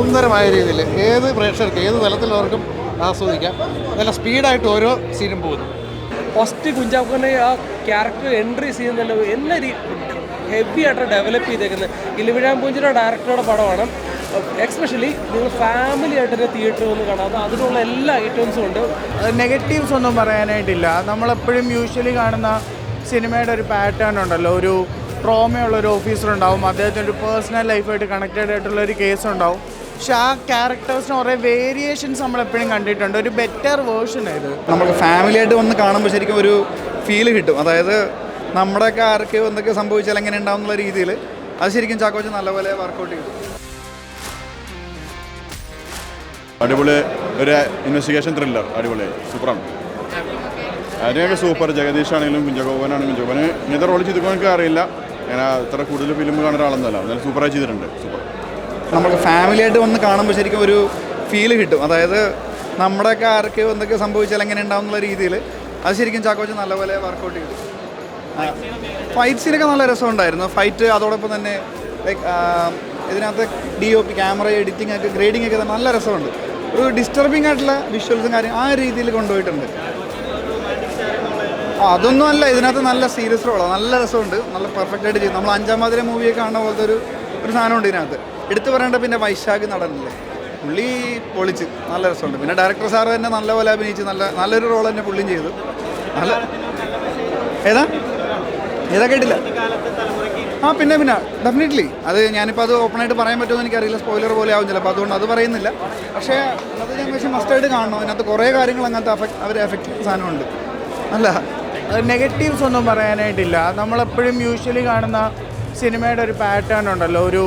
സുന്ദരമായ രീതിയിൽ ഏത് പ്രേക്ഷകർക്ക് ഏത് തലത്തിലുള്ളവർക്കും ആസ്വദിക്കാം. നല്ല സ്പീഡായിട്ട് ഓരോ സീനും പോകുന്നു. ഫസ്റ്റ് കുഞ്ചാക്കോനെ ആ ക്യാരക്ടർ എൻട്രി സീൻ തന്നെ രീതി ഹെവി ആയിട്ട് ഡെവലപ്പ് ചെയ്തേക്കുന്നത് ഇലിവിഴാൻ പൂഞ്ചിയുടെ ഡയറക്ടറുടെ പടമാണ്. എക്സ്പെഷ്യലി നിങ്ങൾ ഫാമിലി ആയിട്ട് തന്നെ തിയേറ്ററിൽ വന്ന് കാണാം. അതിനുള്ള എല്ലാ ഐറ്റംസും ഉണ്ട്. നെഗറ്റീവ്സ് ഒന്നും പറയാനായിട്ടില്ല. നമ്മളെപ്പോഴും യൂഷ്വലി കാണുന്ന സിനിമയുടെ ഒരു പാറ്റേൺ ഉണ്ടല്ലോ. ഒരു ട്രോമയുള്ള ഒരു ഓഫീസർ ഉണ്ടാവും. അദ്ദേഹത്തിന്റെ ഒരു പേഴ്സണൽ ലൈഫായിട്ട് കണക്റ്റഡ് ആയിട്ടുള്ള ഒരു കേസ് ഉണ്ടാവും. പക്ഷെ ആ ക്യാരക്ടേഴ്സിന് കുറേ വേരിയേഷൻസ് നമ്മൾ എപ്പോഴും കണ്ടിട്ടുണ്ട്. ഒരു ബെറ്റർ വേർഷൻ ഇത്. നമുക്ക് ഫാമിലി ആയിട്ട് വന്ന് കാണുമ്പോൾ ശരിക്കും ഒരു ഫീൽ കിട്ടും. അതായത് നമ്മുടെയൊക്കെ ആർക്ക് എന്തൊക്കെ സംഭവിച്ചാൽ എങ്ങനെ ഉണ്ടാവും എന്നുള്ള രീതിയിൽ അത് ശരിക്കും ചാക്കോച്ച് നല്ലപോലെ വർക്കൗട്ട് ചെയ്തു. അടിപൊളി ഒരു ഇൻവെസ്റ്റിഗേഷൻ ത്രില്ലർ അടിപൊളി. സൂപ്പറാണ് അതിനൊക്കെ സൂപ്പർ ജഗദീഷ് ആണെങ്കിലും കുഞ്ചഗോപനാണെങ്കിലും കുഞ്ചകോപന് ഇങ്ങനത്തെ റോൾ ചെയ്തപ്പോൾ എനിക്ക് അറിയില്ല. ഞാൻ അത്ര കൂടുതൽ ഫിലിം കാണുന്ന ഒരാളൊന്നുമല്ല. എന്നാലും സൂപ്പറായി ചെയ്തിട്ടുണ്ട്. സൂപ്പർ നമുക്ക് ഫാമിലി ആയിട്ട് വന്ന് കാണുമ്പോൾ ശരിക്കും ഒരു ഫീൽ കിട്ടും. അതായത് നമ്മുടെയൊക്കെ ആർക്ക് എന്തൊക്കെ സംഭവിച്ചാൽ എങ്ങനെ ഉണ്ടാവും എന്നുള്ള രീതിയിൽ അത് ശരിക്കും ചാക്കോച്ച് നല്ലപോലെ വർക്കൗട്ട് ചെയ്തു. ഫൈറ്റ് സീനൊക്കെ നല്ല രസമുണ്ടായിരുന്നു ഫൈറ്റ് അതോടൊപ്പം തന്നെ ലൈക്ക് ഇതിനകത്ത് D O P camera editing ഒക്കെ ഗ്രേഡിംഗ് ഒക്കെ നല്ല രസമുണ്ട്. ഒരു ഡിസ്റ്റർബിംഗ് ആയിട്ടുള്ള വിഷ്വൽസും കാര്യം ആ രീതിയിൽ കൊണ്ടുപോയിട്ടുണ്ട്. അതൊന്നും അല്ല. ഇതിനകത്ത് നല്ല സീരിയസ് റോളാണ് നല്ല രസമുണ്ട്. നല്ല പെർഫെക്റ്റ് ആയിട്ട് ചെയ്തു. നമ്മൾ അഞ്ചാം മാതിരി മൂവിയൊക്കെ കാണുന്ന പോലത്തെ ഒരു ഒരു സാധനമുണ്ട് ഇതിനകത്ത്. എടുത്തു പറയേണ്ട പിന്നെ വൈശാഖ് നടനല്ലേ? പുള്ളി പൊളിച്ച്. നല്ല രസമുണ്ട്. പിന്നെ ഡയറക്ടർ സാർ തന്നെ നല്ലപോലെ അഭിനയിച്ച് നല്ല നല്ലൊരു റോൾ തന്നെ പുള്ളിയും ചെയ്തു. നല്ല ഏതാ? ഏതാ കേട്ടില്ല? ആ പിന്നെ പിന്നെ ഡെഫിനറ്റ്ലി അത് ഞാനിപ്പോൾ അത് ഓപ്പണായിട്ട് പറയാൻ പറ്റുമെന്ന് എനിക്കറിയില്ല. സ്പോയിലർ പോലെ ആവും ചിലപ്പോൾ അതുകൊണ്ട് അത് പറയുന്നില്ല. പക്ഷേ അത് ഞാൻ പക്ഷേ മസ്റ്റായിട്ട് കാണണം. അതിനകത്ത് കുറേ കാര്യങ്ങൾ അങ്ങനത്തെ അഫക്ട് അവരെ എഫക്റ്റ് ചെയ്യുന്ന സാധനമുണ്ട്. അല്ല. നെഗറ്റീവ്സ് ഒന്നും പറയാനായിട്ടില്ല. നമ്മളെപ്പോഴും യൂഷ്വലി കാണുന്ന സിനിമയുടെ ഒരു പാറ്റേൺ ഉണ്ടല്ലോ. ഒരു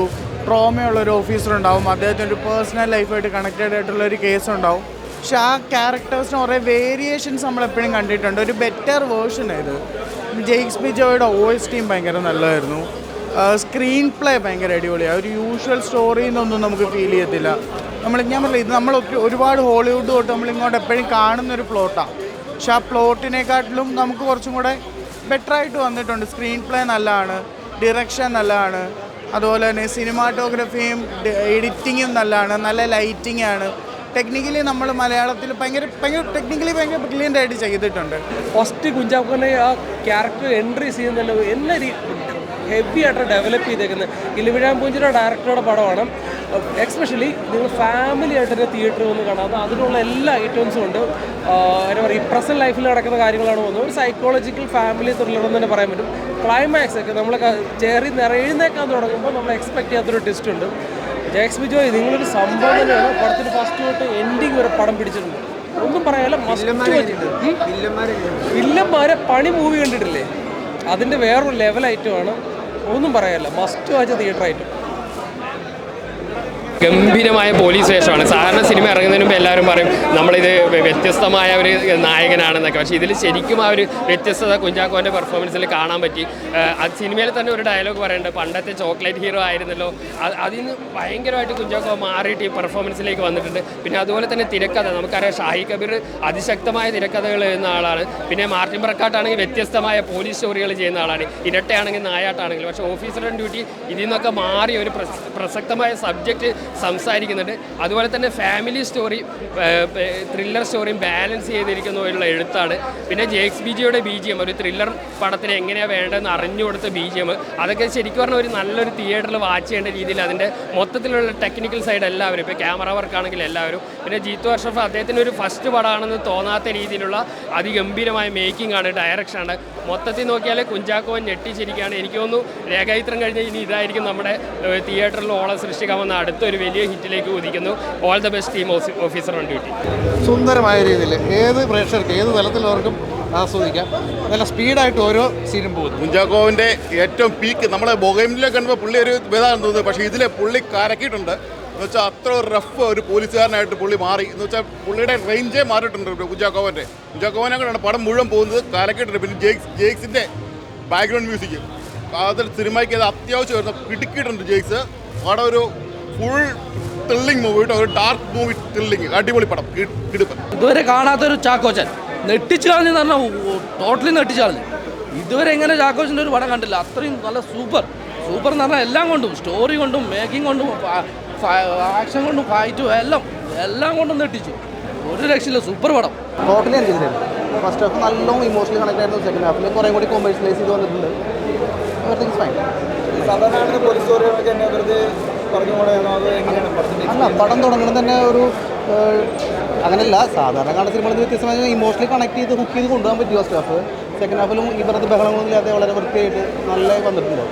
ട്രോമയുള്ള ഒരു ഓഫീസർ ഉണ്ടാവും. അദ്ദേഹത്തിന്റെ ഒരു പേഴ്സണൽ ലൈഫായിട്ട് കണക്റ്റഡ് ആയിട്ടുള്ള ഒരു കേസ് ഉണ്ടാവും. പക്ഷെ ആ ക്യാരക്ടേഴ്സിന് കുറേ വേരിയേഷൻസ് നമ്മൾ എപ്പോഴും കണ്ടിട്ടുണ്ട്. ഒരു ബെറ്റർ വേർഷൻ ഇത്. ജെയ്ക്സ് ബിജോയുടെ എസ് ടീം ഭയങ്കര നല്ലതായിരുന്നു. സ്ക്രീൻ പ്ലേ ഭയങ്കര അടിപൊളിയാണ് ഒരു യൂഷ്വൽ സ്റ്റോറിയിൽ നിന്നൊന്നും നമുക്ക് ഫീൽ ചെയ്യത്തില്ല. നമ്മൾ ഞാൻ പറഞ്ഞില്ല ഇത് നമ്മൾ ഒരു ഒരുപാട് ഹോളിവുഡ് തൊട്ട് നമ്മൾ ഇങ്ങോട്ട് എപ്പോഴും കാണുന്ന ഒരു പ്ലോട്ടാണ് പക്ഷെ ആ പ്ലോട്ടിനെക്കാട്ടിലും നമുക്ക് കുറച്ചും കൂടെ ബെറ്ററായിട്ട് വന്നിട്ടുണ്ട്. സ്ക്രീൻ പ്ലേ നല്ലതാണ്. ഡിറക്ഷൻ നല്ലതാണ്. അതുപോലെ തന്നെ സിനിമാറ്റോഗ്രഫിയും എഡിറ്റിങ്ങും നല്ലതാണ്. നല്ല ലൈറ്റിംഗ് ആണ്. ടെക്നിക്കലി നമ്മൾ മലയാളത്തിൽ ഭയങ്കര ഭയങ്കര ടെക്നിക്കലി ഭയങ്കര ബ്രില്യന്റ് ആയിട്ട് ചെയ്തിട്ടുണ്ട്. ഫസ്റ്റ് കുഞ്ചാക്കോനെ ആ ക്യാരക്ടർ എൻട്രി ചെയ്യുന്നുണ്ട് എല്ലാ ഹെവി ആയിട്ട് ഡെവലപ്പ് ചെയ്തേക്കുന്നത് ഇലിവിഴാൻ പൂഞ്ചിയുടെ ഡയറക്ടറുടെ പടമാണ്. എക്സ്പെഷ്യലി നിങ്ങൾ ഫാമിലി ആയിട്ട് തിയേറ്റർ തിയേറ്ററിൽ വന്ന് കാണാം. അത് അതിനുള്ള എല്ലാ ഐറ്റംസും ഉണ്ട്. എന്താ പറയുക പ്രസന്റ് ലൈഫിൽ നടക്കുന്ന കാര്യങ്ങളാണ് പോകുന്നത് ഒരു സൈക്കോളജിക്കൽ ഫാമിലി ത്രില്ലർ എന്ന് തന്നെ പറയാൻ പറ്റും. ക്ലൈമാക്സ് ഒക്കെ നമ്മൾ ചേറി നിറയുന്നേക്കാൻ തുടങ്ങുമ്പോൾ നമ്മൾ എക്സ്പെക്ട് ചെയ്യാത്തൊരു ട്വിസ്റ്റ് ഉണ്ട്. ജയക്സ് ബിജോയ് നിങ്ങളൊരു സംഭവം തന്നെയാണ് പടത്തിന് ഫസ്റ്റ് തൊട്ട് എൻഡിങ് വരെ പടം പിടിച്ചിട്ടുണ്ട്. ഒന്നും പറയാനല്ല വില്ലന്മാരെ പണി മൂവി കണ്ടിട്ടില്ലേ? അതിന്റെ വേറൊരു ലെവൽ ഐറ്റമാണ് ഒന്നും പറയാനല്ല മസ്റ്റ് വാച്ച് തിയേറ്റർ ഐറ്റം ഗംഭീരമായ പോലീസ് വേഷമാണ്. സാധാരണ സിനിമ ഇറങ്ങുന്നതിന് മുമ്പ് എല്ലാവരും പറയും നമ്മളിത് വ്യ- വ്യത്യസ്തമായ ഒരു നായകനാണെന്നൊക്കെ. പക്ഷേ ഇതിൽ ശരിക്കും ആ ഒരു വ്യത്യസ്തത കുഞ്ചാക്കോന്റെ പെർഫോമൻസിൽ കാണാൻ പറ്റി. അത് സിനിമയിൽ തന്നെ ഒരു ഡയലോഗ് പറയുന്നുണ്ട് പണ്ടത്തെ ചോക്ലേറ്റ് ഹീറോ ആയിരുന്നല്ലോ. അത് അതിൽ നിന്ന് ഭയങ്കരമായിട്ട് കുഞ്ചാക്കോ മാറിയിട്ട് ഈ പെർഫോമൻസിലേക്ക് വന്നിട്ടുണ്ട്. പിന്നെ അതുപോലെ തന്നെ തിരക്കഥ. നമുക്കറിയാം ഷാഹി കബീർ അതിശക്തമായ തിരക്കഥകൾ എഴുതുന്ന ആളാണ്. പിന്നെ മാർട്ടിൻ പ്രക്കാട്ടാണെങ്കിൽ വ്യത്യസ്തമായ പോലീസ് സ്റ്റോറികൾ ചെയ്യുന്ന ആളാണ്. ഇരട്ടയാണെങ്കിൽ നായാട്ടാണെങ്കിലും. പക്ഷേ ഓഫീസറുടെ ഡ്യൂട്ടി ഇതിൽ നിന്നൊക്കെ മാറി ഒരു പ്രസക്തമായ സബ്ജക്റ്റ് സംസാരിക്കുന്നുണ്ട്. അതുപോലെ തന്നെ ഫാമിലി സ്റ്റോറി ത്രില്ലർ സ്റ്റോറിയും ബാലൻസ് ചെയ്തിരിക്കുന്ന പോലുള്ള എഴുത്താണ്. പിന്നെ ജെക്സ് ബി ജിയുടെ ബി ജി എം ഒരു ത്രില്ലർ പടത്തിന് എങ്ങനെയാണ് വേണ്ടതെന്ന് അറിഞ്ഞു കൊടുത്ത ബി ജി എം അതൊക്കെ ശരിക്കും പറഞ്ഞാൽ ഒരു നല്ലൊരു തിയേറ്ററിൽ വാച്ച് ചെയ്യേണ്ട രീതിയിൽ അതിന്റെ മൊത്തത്തിലുള്ള ടെക്നിക്കൽ സൈഡ് എല്ലാവരും ഇപ്പോൾ ക്യാമറ വർക്ക് ആണെങ്കിൽ എല്ലാവരും. പിന്നെ ജീത്തു അഷ്റഫ് അദ്ദേഹത്തിന് ഒരു ഫസ്റ്റ് പടമാണെന്ന് തോന്നാത്ത രീതിയിലുള്ള അതിഗംഭീരമായ മേക്കിംഗ് ആണ് ഡയറക്ഷൻ ആണ്. മൊത്തത്തിൽ നോക്കിയാൽ കുഞ്ചാക്കോൻ ഞെട്ടിച്ചിരിക്കുകയാണ്. എനിക്ക് തോന്നുന്നു രേഖാചിത്രം കഴിഞ്ഞ് ഇനി ഇതായിരിക്കും നമ്മുടെ തിയേറ്ററിൽ ഓളം സൃഷ്ടിക്കാമെന്ന അടുത്തൊരു വലിയ ഹിറ്റിലേക്ക് ഉദിക്കുന്നു all the best team Officer on Duty സുന്ദരമായ രീതിയിൽ ഏത് പ്രേക്ഷകർക്ക് ഏത് തലത്തിലുള്ളവർക്കും ആസ്വദിക്കാം. നല്ല സ്പീഡായിട്ട് ഓരോ സീനും പോകുന്നു. കുഞ്ചാക്കോവിന്റെ ഏറ്റവും പീക്ക് നമ്മളെ ബൊഗൈമിലെ കണ്ടപ്പോൾ പുള്ളി ഒരു ഭേദമാണെന്ന് തോന്നുന്നത് പക്ഷേ ഇതിലെ പുള്ളി കരക്കിയിട്ടുണ്ട്. വെച്ചാൽ അത്ര റഫ് ഒരു പോലീസുകാരനായിട്ട് പുള്ളി മാറി. എന്ന് വെച്ചാൽ പുള്ളിയുടെ റേഞ്ചേ മാറിയിട്ടുണ്ട് കുഞ്ചാക്കോവന്റെ കുഞ്ചാക്കോവനെ കൊണ്ടാണ് പടം മുഴുവൻ പോകുന്നത്. കരക്കിയിട്ടുണ്ട് പിന്നെ ജെയ്ക്സ് ജെയ്ക്സിന്റെ ബാക്ക്ഗ്രൗണ്ട് മ്യൂസിക് അതിൽ സിനിമയ്ക്ക് അത് അത്യാവശ്യം വരുന്ന പിടുക്കിയിട്ടുണ്ട് ജെയ്ക്സ് അവിടെ ഒരു ഫുൾ ത്രില്ലിംഗ് മൂവി ഒരു ഡാർക്ക് മൂവി ത്രില്ലിംഗ് അടിപൊളി പടം. കിടുപ്പൻ. ഇതുവരെ കാണാത്തൊരു ചാക്കോച്ചൻ. നെട്ടിച്ച് കളഞ്ഞെന്ന് പറഞ്ഞാൽ ടോട്ടലി നെട്ടിച്ച് കളഞ്ഞു ഇതുവരെ ഇങ്ങനെ ചാക്കോച്ചന്റെ ഒരു പടം കണ്ടില്ല. അത്രയും നല്ല സൂപ്പർ സൂപ്പർ എന്ന് പറഞ്ഞാൽ എല്ലാം കൊണ്ടും സ്റ്റോറി കൊണ്ടും മേക്കിംഗ് കൊണ്ടും ആക്ഷൻ കൊണ്ടും ഫൈറ്റും എല്ലാം എല്ലാം കൊണ്ടും നെട്ടിച്ചു ഒരു രക്ഷയില്ല സൂപ്പർ പടം. ടോട്ടലി എനിക്ക് ഫസ്റ്റ് ഹാഫ് നല്ലോണം ഇമോഷണലി കണക്ട് ആയിരുന്നു സെക്കൻഡ് ഹാഫിൽ കുറേ കൂടി കൊമേഴ്ഷ്യലൈസ് ചെയ്ത് വന്നിട്ടുണ്ട്. അല്ല പടം തുടങ്ങണം തന്നെ ഒരു അങ്ങനെയല്ല സാധാരണ കാണുന്ന സിനിമകളിൽ വ്യത്യസ്തമായി ഇമോഷണലി കണക്ട് ചെയ്ത് ഹുക്ക് ചെയ്ത് കൊണ്ടുപോകാൻ പറ്റിയ ഫസ്റ്റ് ഹാഫ് സെക്കൻഡ് ഹാഫിലും ഈ പറഞ്ഞ ബഹളങ്ങളൊന്നും ഇല്ലാതെ വളരെ വൃത്തിയായിട്ട് നല്ല വന്നിട്ടുണ്ട്.